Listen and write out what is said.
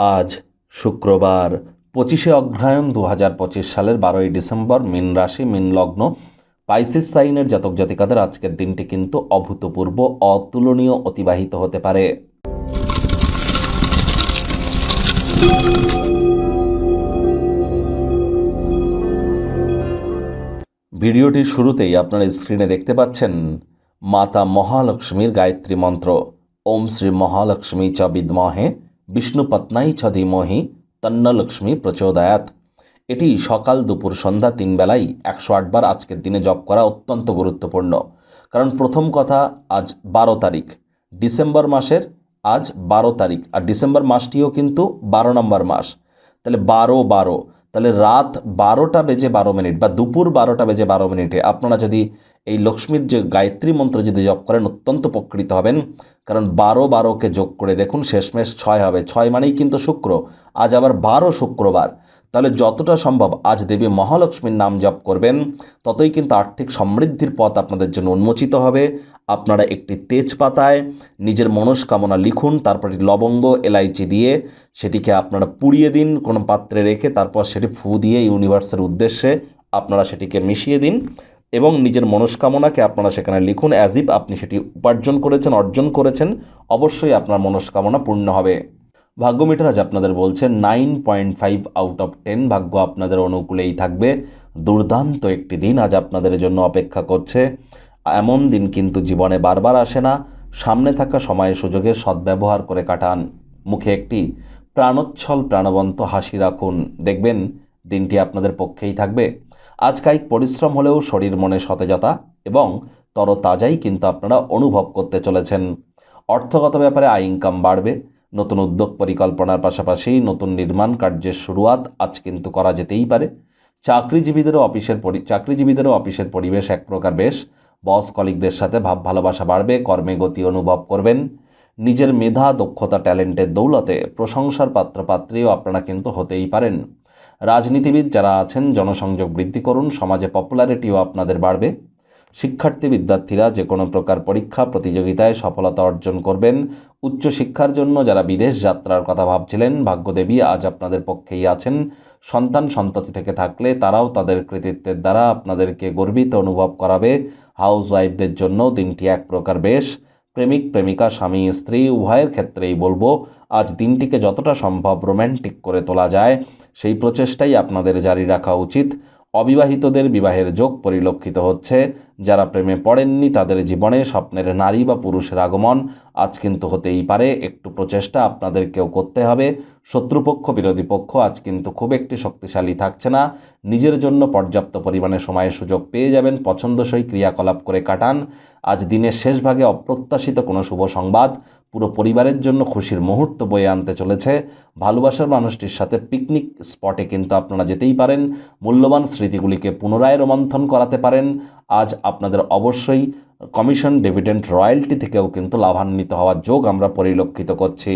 আজ শুক্রবার পঁচিশে অগ্রহায়ণ দু হাজার পঁচিশ সালের বারোই ডিসেম্বর মিন রাশি, মিন লগ্ন, পাইসিস সাইনের জাতক জাতিকাদের আজকের দিনটি কিন্তু অভূতপূর্ব, অতুলনীয়, অতিবাহিত হতে পারে। ভিডিওটির শুরুতেই আপনারা স্ক্রিনে দেখতে পাচ্ছেন মাতা মহালক্ষ্মীর গায়ত্রী মন্ত্র। ওম শ্রী মহালক্ষ্মী চ বিদ্মহে বিষ্ণুপত্নাই ছ ধীমহি তন্নলক্ষ্মী প্রচোদয়াত। এটি সকাল দুপুর সন্ধ্যা তিন বেলাই একশো আটবার আজকের দিনে জপ করা অত্যন্ত গুরুত্বপূর্ণ। কারণ প্রথম কথা, আজ বারো তারিখ। ডিসেম্বর মাসের আজ বারো তারিখ। আর ডিসেম্বর মাসটিও কিন্তু বারো নম্বর মাস। তাহলে বারো বারো। তাহলে রাত বারোটা বেজে বারো মিনিট বা দুপুর বারোটা বেজে বারো মিনিটে আপনারা যদি এই লক্ষ্মীর যে গায়ত্রী মন্ত্র যদি জপ করেন, অত্যন্ত উপকৃত হবেন। কারণ বারো বারোকে যোগ করে দেখুন, শেষমেশ ছয় হবে। ছয় মানেই কিন্তু শুক্র, আজ আবার বারো শুক্রবার। তাহলে যতটা সম্ভব আজ দেবী মহালক্ষ্মীর নাম জপ করবেন, ততই কিন্তু আর্থিক সমৃদ্ধির পথ আপনাদের জন্য উন্মোচিত হবে। আপনারা একটি তেজপাতায় নিজের মনস্কামনা লিখুন, তারপরে লবঙ্গ, এলাইচি দিয়ে সেটিকে আপনারা পুড়িয়ে দিন, কোনো পাত্রে রেখে তারপর সেটি ফু দিয়ে ইউনিভার্সের উদ্দেশ্যে আপনারা সেটিকে মিশিয়ে দিন। এবং নিজের মনস্কামনাকে আপনারা সেখানে লিখুন অ্যাজ ইফ আপনি সেটি উপার্জন করেছেন, অর্জন করেছেন, অবশ্যই আপনার মনস্কামনা পূর্ণ হবে। ভাগ্য মিটার আজ আপনাদের বলছে nine point five out of ten ভাগ্য আপনাদের অনুকূলেই থাকবে। দুর্দান্ত একটি দিন আজ আপনাদের জন্য অপেক্ষা করছে। এমন দিন কিন্তু জীবনে বারবার আসে না। সামনে থাকা সময় সুযোগের সদ্ব্যবহার করে কাটান। মুখে একটি প্রাণোচ্ছল প্রাণবন্ত হাসি রাখুন। দেখবেন দিনটি আপনাদের পক্ষেই থাকবে। আজ কায়িক পরিশ্রম হলেও শরীর মনে সতেজতা এবং তরতাজাই কিন্তু আপনারা অনুভব করতে চলেছেন। অর্থগত ব্যাপারে আয় ইনকাম বাড়বে, নতুন উদ্যোগ পরিকল্পনার পাশাপাশি নতুন নির্মাণ কার্যের শুরুয়াত আজ কিন্তু করা যেতেই পারে। চাকরিজীবীদেরও অফিসের চাকরিজীবীদেরও অফিসের পরিবেশ এক প্রকার বেশ। বস কলিকদের সাথে ভাব ভালোবাসা বাড়বে, কর্মে গতি অনুভব করবেন। নিজের মেধা, দক্ষতা, ট্যালেন্টের দৌলতে প্রশংসার পাত্রপাত্রীও আপনারা কিন্তু হতেই পারেন। রাজনীতিবিদ যারা আছেন, জনসংযোগ বৃদ্ধি করুন, সমাজে পপুলারিটিও আপনাদের বাড়বে। শিক্ষার্থী বিদ্যার্থীরা যে কোনো প্রকার পরীক্ষা, প্রতিযোগিতায় সফলতা অর্জন করবেন। উচ্চশিক্ষার জন্য যারা বিদেশ যাত্রার কথা ভাবছিলেন, ভাগ্যদেবী আজ আপনাদের পক্ষেই আছেন। সন্তান সন্ততি থেকে থাকলে তারাও তাদের কৃতিত্বের দ্বারা আপনাদেরকে গর্বিত অনুভব করাবে। হাউস ওয়াইফদের জন্য দিনটি এক প্রকার বেশ। প্রেমিক, প্রেমিকা, স্বামী, স্ত্রী, উভয়ের ক্ষেত্রেই বলব, আজ দিনটিকে যতটা সম্ভব রোম্যান্টিক করে তোলা যায়, সেই প্রচেষ্টাই আপনাদের জারি রাখা উচিত। অবিবাহিতদের বিবাহের যোগ পরিলক্ষিত হচ্ছে। যারা প্রেমে পড়েননি তাদের জীবনে স্বপ্নের নারী বা পুরুষের আগমন আজ কিন্তু হতেই পারে। একটু প্রচেষ্টা আপনাদেরকেও করতে হবে। শত্রুপক্ষ, বিরোধী পক্ষ আজ কিন্তু খুব একটি শক্তিশালী থাকছে না। নিজের জন্য পর্যাপ্ত পরিমাণে সময়ের সুযোগ পেয়ে যাবেন, পছন্দসই ক্রিয়াকলাপ করে কাটান। আজ দিনের শেষ ভাগে অপ্রত্যাশিত কোনো শুভ সংবাদ পুরো পরিবারের জন্য খুশির মুহূর্ত বয়ে আনতে চলেছে। ভালোবাসার মানুষটির সাথে পিকনিক স্পটে কিন্তু আপনারা যেতেই পারেন। মূল্যবান স্মৃতিগুলিকে পুনরায় রোমন্থন করাতে পারেন। আজ আপনাদের অবশ্যই কমিশন ডিভিডেন্ট রয়্যালটি থেকেও কিন্তু লাভান্বিত হওয়ার যোগ আমরা পরিলক্ষিত করছি।